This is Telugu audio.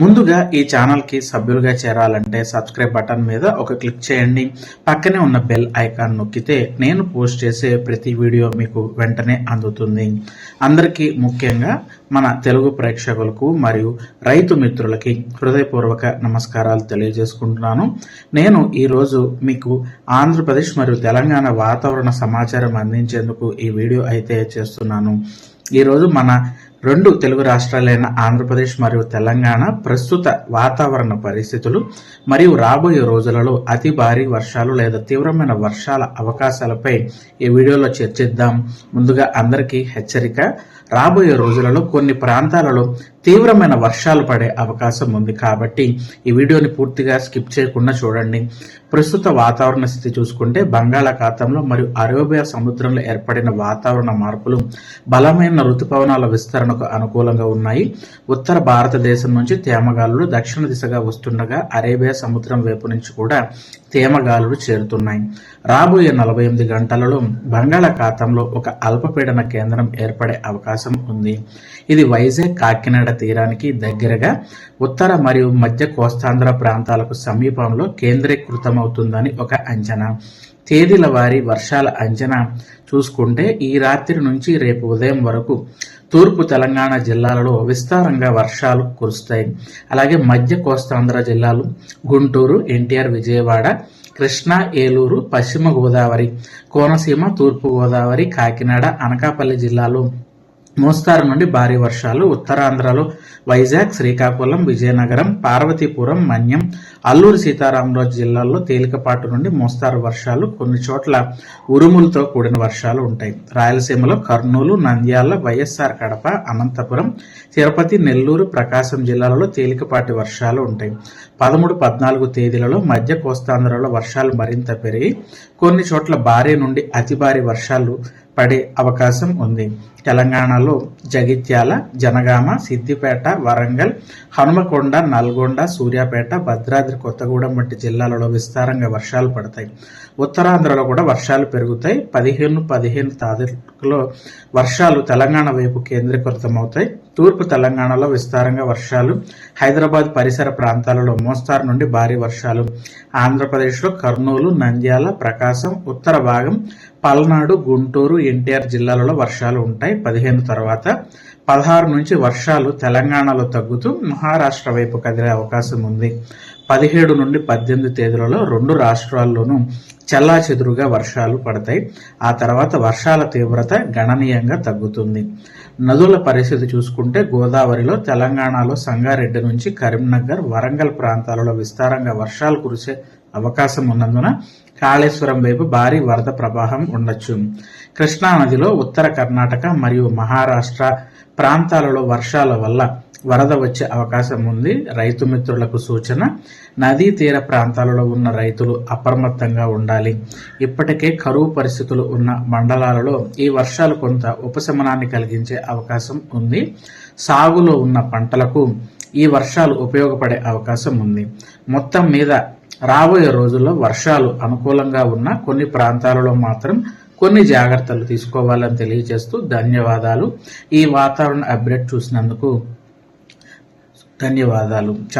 ముందుగా ఈ ఛానల్కి సభ్యులుగా చేరాలంటే సబ్స్క్రైబ్ బటన్ మీద ఒక క్లిక్ చేయండి. పక్కనే ఉన్న బెల్ ఐకాన్ నొక్కితే నేను పోస్ట్ చేసే ప్రతి వీడియో మీకు వెంటనే అందుతుంది. అందరికీ ముఖ్యంగా మన తెలుగు ప్రేక్షకులకు మరియు రైతు మిత్రులకి హృదయపూర్వక నమస్కారాలు తెలియజేసుకుంటున్నాను. నేను ఈరోజు మీకు ఆంధ్రప్రదేశ్ మరియు తెలంగాణ వాతావరణ సమాచారం అందించేందుకు ఈ వీడియో అయితే చేస్తున్నాను. ఈరోజు మన రెండు తెలుగు రాష్ట్రాలైన ఆంధ్రప్రదేశ్ మరియు తెలంగాణ ప్రస్తుత వాతావరణ పరిస్థితులు మరియు రాబోయే రోజులలో అతి భారీ వర్షాలు లేదా తీవ్రమైన వర్షాల అవకాశాలపై ఈ వీడియోలో చర్చిద్దాం. ముందుగా అందరికీ హెచ్చరిక రాబోయే రోజులలో కొన్ని ప్రాంతాలలో తీవ్రమైన వర్షాలు పడే అవకాశం ఉంది కాబట్టి ఈ వీడియోని పూర్తిగా స్కిప్ చేయకుండా చూడండి. ప్రస్తుత వాతావరణ స్థితి చూసుకుంటే బంగాళాఖాతంలో మరియు అరేబియా సముద్రంలో ఏర్పడిన వాతావరణ మార్పులు బలమైన ఋతుపవనాల విస్తరణకు అనుకూలంగా ఉన్నాయి. ఉత్తర భారతదేశం నుంచి తేమగాలులు దక్షిణ దిశగా వస్తుండగా అరేబియా సముద్రం వైపు నుంచి కూడా తేమగాలులు చేరుతున్నాయి. రాబోయే నలభై ఎనిమిది గంటలలో బంగాళాఖాతంలో ఒక అల్పపీడన కేంద్రం ఏర్పడే అవకాశం ఉంది. ఇది వైజాగ్ కాకినాడ తీరానికి దగ్గరగా ఉత్తర మరియు మధ్య కోస్తాంధ్ర ప్రాంతాలకు సమీపంలో కేంద్రీకృతమవుతుందని ఒక అంచనా. తేదీల వారి వర్షాల అంచనా చూసుకుంటే ఈ రాత్రి నుంచి రేపు ఉదయం వరకు తూర్పు తెలంగాణ జిల్లాలలో విస్తారంగా వర్షాలు కురుస్తాయి. అలాగే మధ్య కోస్తాంధ్ర జిల్లాలు గుంటూరు ఎన్టీఆర్ విజయవాడ కృష్ణా ఏలూరు పశ్చిమ గోదావరి కోనసీమ తూర్పు గోదావరి కాకినాడ అనకాపల్లి జిల్లాలో మోస్తారు నుండి భారీ వర్షాలు ఉత్తరాంధ్రలో వైజాగ్ శ్రీకాకుళం విజయనగరం పార్వతీపురం మన్యం అల్లూరు సీతారామరాజు జిల్లాల్లో తేలికపాటు నుండి మోస్తారు వర్షాలు కొన్ని చోట్ల ఉరుములతో కూడిన వర్షాలు ఉంటాయి. రాయలసీమలో కర్నూలు నంద్యాల వైఎస్ఆర్ కడప అనంతపురం తిరుపతి నెల్లూరు ప్రకాశం జిల్లాలలో తేలికపాటి వర్షాలు ఉంటాయి. పదమూడు పద్నాలుగు తేదీలలో మధ్య కోస్తాంధ్రలో వర్షాలు మరింత పెరిగి కొన్ని చోట్ల భారీ నుండి అతి భారీ వర్షాలు పడే అవకాశం ఉంది. తెలంగాణలో జగిత్యాల జనగామ సిద్దిపేట వరంగల్ హనుమకొండ నల్గొండ సూర్యాపేట భద్రాద్రి కొత్తగూడెం వంటి జిల్లాలలో విస్తారంగా వర్షాలు పడతాయి. ఉత్తరాంధ్రలో కూడా వర్షాలు పెరుగుతాయి. పదిహేను పదిహేను తారీఖులో వర్షాలు తెలంగాణ వైపు కేంద్రీకృతమవుతాయి. తూర్పు తెలంగాణలో విస్తారంగా వర్షాలు హైదరాబాద్ పరిసర ప్రాంతాలలో మోస్తారు నుండి భారీ వర్షాలు ఆంధ్రప్రదేశ్లో కర్నూలు నంద్యాల ప్రకాశం ఉత్తర భాగం పల్నాడు గుంటూరు ఎన్టీఆర్ జిల్లాలలో వర్షాలు ఉంటాయి. పదిహేను తర్వాత పదహారు నుంచి వర్షాలు తెలంగాణలో తగ్గుతూ మహారాష్ట్ర వైపు కదిలే అవకాశం ఉంది. పదిహేడు నుండి పద్దెనిమిది తేదీలలో రెండు రాష్ట్రాల్లోనూ చల్లా చెదురుగా వర్షాలు పడతాయి. ఆ తర్వాత వర్షాల తీవ్రత గణనీయంగా తగ్గుతుంది. నదుల పరిస్థితి చూసుకుంటే గోదావరిలో తెలంగాణలో సంగారెడ్డి నుంచి కరీంనగర్ వరంగల్ ప్రాంతాలలో విస్తారంగా వర్షాలు కురిసే అవకాశం ఉన్నందున కాళేశ్వరం వైపు భారీ వరద ప్రవాహం ఉండొచ్చు. కృష్ణా నదిలో ఉత్తర కర్ణాటక మరియు మహారాష్ట్ర ప్రాంతాలలో వర్షాల వల్ల వరద వచ్చే అవకాశం ఉంది. రైతు మిత్రులకు సూచన నదీ తీర ప్రాంతాలలో ఉన్న రైతులు అప్రమత్తంగా ఉండాలి. ఇప్పటికే కరువు పరిస్థితులు ఉన్న మండలాలలో ఈ వర్షాలు కొంత ఉపశమనాన్ని కలిగించే అవకాశం ఉంది. సాగులో ఉన్న పంటలకు ఈ వర్షాలు ఉపయోగపడే అవకాశం ఉంది. మొత్తం మీద రాబోయే రోజుల్లో వర్షాలు అనుకూలంగా ఉన్న కొన్ని ప్రాంతాలలో మాత్రం కొన్ని జాగ్రత్తలు తీసుకోవాలని తెలియజేస్తూ ధన్యవాదాలు. ఈ వాతావరణ అప్డేట్ చూసినందుకు ధన్యవాదాలు.